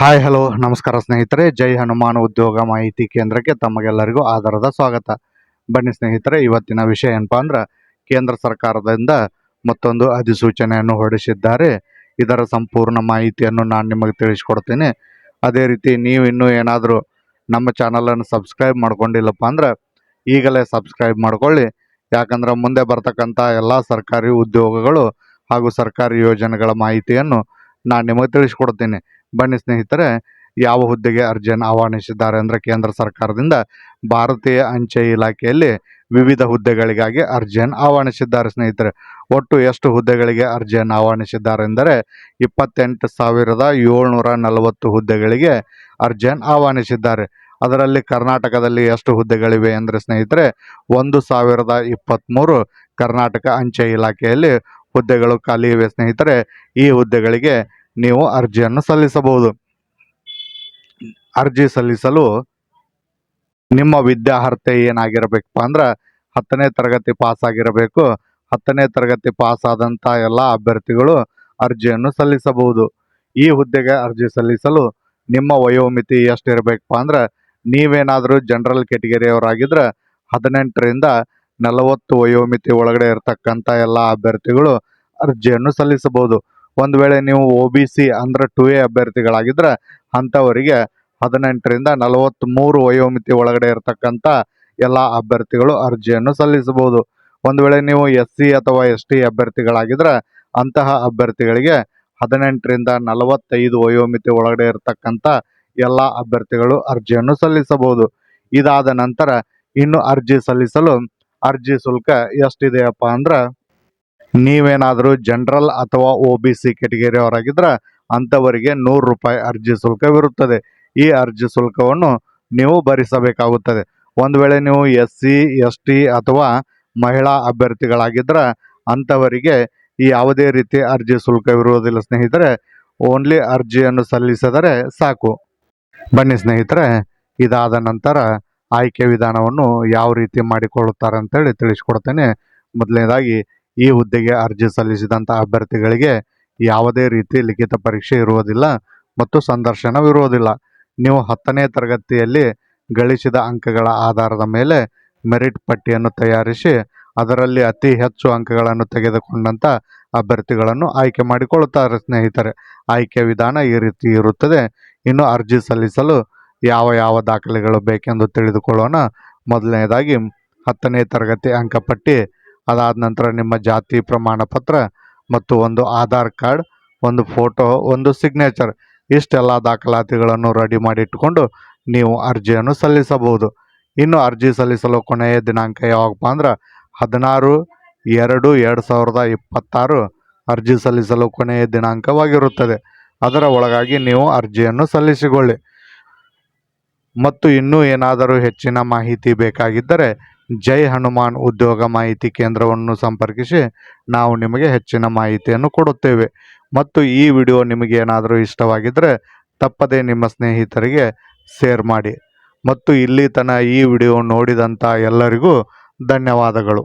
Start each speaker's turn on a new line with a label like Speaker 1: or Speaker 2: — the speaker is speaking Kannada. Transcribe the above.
Speaker 1: ಹಾಯ್ ಹಲೋ ನಮಸ್ಕಾರ ಸ್ನೇಹಿತರೆ. ಜೈ ಹನುಮಾನ್ ಉದ್ಯೋಗ ಮಾಹಿತಿ ಕೇಂದ್ರಕ್ಕೆ ತಮಗೆಲ್ಲರಿಗೂ ಆಧಾರದ ಸ್ವಾಗತ. ಬನ್ನಿ ಸ್ನೇಹಿತರೆ, ಇವತ್ತಿನ ವಿಷಯ ಏನಪ್ಪ ಅಂದ್ರೆ, ಕೇಂದ್ರ ಸರ್ಕಾರದಿಂದ ಮತ್ತೊಂದು ಅಧಿಸೂಚನೆಯನ್ನು ಹೊರಡಿಸಿದ್ದಾರೆ. ಇದರ ಸಂಪೂರ್ಣ ಮಾಹಿತಿಯನ್ನು ನಾನು ನಿಮಗೆ ತಿಳಿಸ್ಕೊಡ್ತೀನಿ. ಅದೇ ರೀತಿ ನೀವು ಇನ್ನೂ ಏನಾದರೂ ನಮ್ಮ ಚಾನಲನ್ನು ಸಬ್ಸ್ಕ್ರೈಬ್ ಮಾಡ್ಕೊಂಡಿಲ್ಲಪ್ಪ ಅಂದ್ರೆ, ಈಗಲೇ ಸಬ್ಸ್ಕ್ರೈಬ್ ಮಾಡ್ಕೊಳ್ಳಿ. ಯಾಕಂದ್ರೆ ಮುಂದೆ ಬರ್ತಕ್ಕಂಥ ಎಲ್ಲ ಸರ್ಕಾರಿ ಉದ್ಯೋಗಗಳು ಹಾಗೂ ಸರ್ಕಾರಿ ಯೋಜನೆಗಳ ಮಾಹಿತಿಯನ್ನು ನಾನು ನಿಮಗೆ ತಿಳಿಸ್ಕೊಡ್ತೀನಿ. ಬನ್ನಿ ಸ್ನೇಹಿತರೆ, ಯಾವ ಹುದ್ದೆಗೆ ಅರ್ಜಿಯನ್ನು ಆಹ್ವಾನಿಸಿದ್ದಾರೆ ಅಂದರೆ ಕೇಂದ್ರ ಸರ್ಕಾರದಿಂದ ಭಾರತೀಯ ಅಂಚೆ ಇಲಾಖೆಯಲ್ಲಿ ವಿವಿಧ ಹುದ್ದೆಗಳಿಗಾಗಿ ಅರ್ಜಿಯನ್ನು ಆಹ್ವಾನಿಸಿದ್ದಾರೆ ಸ್ನೇಹಿತರೆ. ಒಟ್ಟು ಎಷ್ಟು ಹುದ್ದೆಗಳಿಗೆ ಅರ್ಜಿಯನ್ನು ಆಹ್ವಾನಿಸಿದ್ದಾರೆ ಎಂದರೆ ಇಪ್ಪತ್ತೆಂಟು ಸಾವಿರದ ಏಳ್ನೂರ ನಲವತ್ತು ಹುದ್ದೆಗಳಿಗೆ ಅರ್ಜಿಯನ್ನು ಆಹ್ವಾನಿಸಿದ್ದಾರೆ. ಅದರಲ್ಲಿ ಕರ್ನಾಟಕದಲ್ಲಿ ಎಷ್ಟು ಹುದ್ದೆಗಳಿವೆ ಅಂದರೆ ಸ್ನೇಹಿತರೆ, ಒಂದು ಸಾವಿರದ ಇಪ್ಪತ್ತ್ಮೂರು ಕರ್ನಾಟಕ ಅಂಚೆ ಇಲಾಖೆಯಲ್ಲಿ ಹುದ್ದೆಗಳು ಖಾಲಿ ಇವೆ ಸ್ನೇಹಿತರೆ. ಈ ಹುದ್ದೆಗಳಿಗೆ ನೀವು ಅರ್ಜಿಯನ್ನು ಸಲ್ಲಿಸಬಹುದು. ಅರ್ಜಿ ಸಲ್ಲಿಸಲು ನಿಮ್ಮ ವಿದ್ಯಾರ್ಹತೆ ಏನಾಗಿರಬೇಕಪ್ಪ ಅಂದ್ರೆ ಹತ್ತನೇ ತರಗತಿ ಪಾಸ್ ಆಗಿರಬೇಕು ಹತ್ತನೇ ತರಗತಿ ಪಾಸ್ ಆದಂಥ ಎಲ್ಲ ಅಭ್ಯರ್ಥಿಗಳು ಅರ್ಜಿಯನ್ನು ಸಲ್ಲಿಸಬಹುದು. ಈ ಹುದ್ದೆಗೆ ಅರ್ಜಿ ಸಲ್ಲಿಸಲು ನಿಮ್ಮ ವಯೋಮಿತಿ ಎಷ್ಟಿರಬೇಕಪ್ಪ ಅಂದ್ರೆ ನೀವೇನಾದರೂ ಜನರಲ್ ಕೆಟಗರಿಯವರಾಗಿದ್ದರೆ ಹದಿನೆಂಟರಿಂದ ನಲವತ್ತು ವಯೋಮಿತಿ ಒಳಗಡೆ ಇರತಕ್ಕಂಥ ಎಲ್ಲ ಅಭ್ಯರ್ಥಿಗಳು ಅರ್ಜಿಯನ್ನು ಸಲ್ಲಿಸಬಹುದು. ಒಂದು ವೇಳೆ ನೀವು ಒ ಬಿ ಸಿ ಅಂದರೆ ಟು ಎ ಅಭ್ಯರ್ಥಿಗಳಾಗಿದ್ದರೆ ಅಂಥವರಿಗೆ ಹದಿನೆಂಟರಿಂದ ನಲವತ್ತ್ಮೂರು ವಯೋಮಿತಿ ಒಳಗಡೆ ಇರತಕ್ಕಂಥ ಎಲ್ಲ ಅಭ್ಯರ್ಥಿಗಳು ಅರ್ಜಿಯನ್ನು ಸಲ್ಲಿಸಬಹುದು. ಒಂದು ವೇಳೆ ನೀವು ಎಸ್ ಸಿ ಅಥವಾ ಎಸ್ ಟಿ ಅಭ್ಯರ್ಥಿಗಳಾಗಿದ್ದರೆ ಅಂತಹ ಅಭ್ಯರ್ಥಿಗಳಿಗೆ ಹದಿನೆಂಟರಿಂದ ನಲವತ್ತೈದು ವಯೋಮಿತಿ ಒಳಗಡೆ ಇರತಕ್ಕಂಥ ಎಲ್ಲ ಅಭ್ಯರ್ಥಿಗಳು ಅರ್ಜಿಯನ್ನು ಸಲ್ಲಿಸಬಹುದು. ಇದಾದ ನಂತರ ಇನ್ನು ಅರ್ಜಿ ಸಲ್ಲಿಸಲು ಅರ್ಜಿ ಶುಲ್ಕ ಎಷ್ಟಿದೆಯಪ್ಪ ಅಂದ್ರೆ ನೀವೇನಾದರೂ ಜನರಲ್ ಅಥವಾ ಒ ಬಿ ಸಿ ಕೆಟಗರಿಯವರಾಗಿದ್ದರೆ ಅಂಥವರಿಗೆ ನೂರು ರೂಪಾಯಿ ಅರ್ಜಿ ಶುಲ್ಕವಿರುತ್ತದೆ. ಈ ಅರ್ಜಿ ಶುಲ್ಕವನ್ನು ನೀವು ಭರಿಸಬೇಕಾಗುತ್ತದೆ. ಒಂದು ವೇಳೆ ನೀವು ಎಸ್ ಸಿ ಎಸ್ ಟಿ ಅಥವಾ ಮಹಿಳಾ ಅಭ್ಯರ್ಥಿಗಳಾಗಿದ್ದರೆ ಅಂಥವರಿಗೆ ಯಾವುದೇ ರೀತಿ ಅರ್ಜಿ ಶುಲ್ಕವಿರುವುದಿಲ್ಲ. ಸ್ನೇಹಿತರೆ ಓನ್ಲಿ ಅರ್ಜಿಯನ್ನು ಸಲ್ಲಿಸಿದರೆ ಸಾಕು. ಬನ್ನಿ ಸ್ನೇಹಿತರೆ, ಇದಾದ ನಂತರ ಆಯ್ಕೆ ವಿಧಾನವನ್ನು ಯಾವ ರೀತಿ ಮಾಡಿಕೊಳ್ಳುತ್ತಾರೆ ಅಂತೇಳಿ ತಿಳಿಸ್ಕೊಡ್ತೇನೆ. ಮೊದಲನೇದಾಗಿ ಈ ಹುದ್ದೆಗೆ ಅರ್ಜಿ ಸಲ್ಲಿಸಿದಂಥ ಅಭ್ಯರ್ಥಿಗಳಿಗೆ ಯಾವುದೇ ರೀತಿ ಲಿಖಿತ ಪರೀಕ್ಷೆ ಇರುವುದಿಲ್ಲ ಮತ್ತು ಸಂದರ್ಶನವಿರುವುದಿಲ್ಲ ನೀವು ಹತ್ತನೇ ತರಗತಿಯಲ್ಲಿ ಗಳಿಸಿದ ಅಂಕಗಳ ಆಧಾರದ ಮೇಲೆ ಮೆರಿಟ್ ಪಟ್ಟಿಯನ್ನು ತಯಾರಿಸಿ, ಅದರಲ್ಲಿ ಅತಿ ಹೆಚ್ಚು ಅಂಕಗಳನ್ನು ತೆಗೆದುಕೊಂಡಂಥ ಅಭ್ಯರ್ಥಿಗಳನ್ನು ಆಯ್ಕೆ ಮಾಡಿಕೊಳ್ಳುತ್ತಾರೆ ಸ್ನೇಹಿತರೆ. ಆಯ್ಕೆ ವಿಧಾನ ಈ ರೀತಿ ಇರುತ್ತದೆ. ಇನ್ನು ಅರ್ಜಿ ಸಲ್ಲಿಸಲು ಯಾವ ಯಾವ ದಾಖಲೆಗಳು ಬೇಕೆಂದು ತಿಳಿದುಕೊಳ್ಳೋಣ. ಮೊದಲನೇದಾಗಿ ಹತ್ತನೇ ತರಗತಿ ಅಂಕಪಟ್ಟಿ ಅದಾದ ನಂತರ ನಿಮ್ಮ ಜಾತಿ ಪ್ರಮಾಣ ಪತ್ರ ಮತ್ತು ಒಂದು ಆಧಾರ್ ಕಾರ್ಡ್, ಒಂದು ಫೋಟೋ, ಒಂದು ಸಿಗ್ನೇಚರ್ ಇಷ್ಟೆಲ್ಲ ದಾಖಲಾತಿಗಳನ್ನು ರೆಡಿ ಮಾಡಿ ಇಟ್ಕೊಂಡು ನೀವು ಅರ್ಜಿಯನ್ನು ಸಲ್ಲಿಸಬಹುದು. ಇನ್ನು ಅರ್ಜಿ ಸಲ್ಲಿಸಲು ಕೊನೆಯ ದಿನಾಂಕ ಯಾವಾಗಪ್ಪ ಅಂದ್ರೆ ಹದಿನಾರು ಎರಡು ಎರಡು ಸಾವಿರದ ಇಪ್ಪತ್ತಾರು ಅರ್ಜಿ ಸಲ್ಲಿಸಲು ಕೊನೆಯ ದಿನಾಂಕವಾಗಿರುತ್ತದೆ. ಅದರ ಒಳಗಾಗಿ ನೀವು ಅರ್ಜಿಯನ್ನು ಸಲ್ಲಿಸಿಕೊಳ್ಳಿ. ಮತ್ತು ಇನ್ನೂ ಏನಾದರೂ ಹೆಚ್ಚಿನ ಮಾಹಿತಿ ಬೇಕಾಗಿದ್ದರೆ ಜೈ ಹನುಮಾನ್ ಉದ್ಯೋಗ ಮಾಹಿತಿ ಕೇಂದ್ರವನ್ನು ಸಂಪರ್ಕಿಸಿ ನಾವು ನಿಮಗೆ ಹೆಚ್ಚಿನ ಮಾಹಿತಿಯನ್ನು ಕೊಡುತ್ತೇವೆ. ಮತ್ತು ಈ ವಿಡಿಯೋ ನಿಮಗೆ ಏನಾದರೂ ಇಷ್ಟವಾಗಿದ್ದರೆ ತಪ್ಪದೇ ನಿಮ್ಮ ಸ್ನೇಹಿತರಿಗೆ ಶೇರ್ ಮಾಡಿ. ಮತ್ತು ಇಲ್ಲಿ ತನಕ ಈ ವಿಡಿಯೋ ನೋಡಿದಂಥ ಎಲ್ಲರಿಗೂ ಧನ್ಯವಾದಗಳು.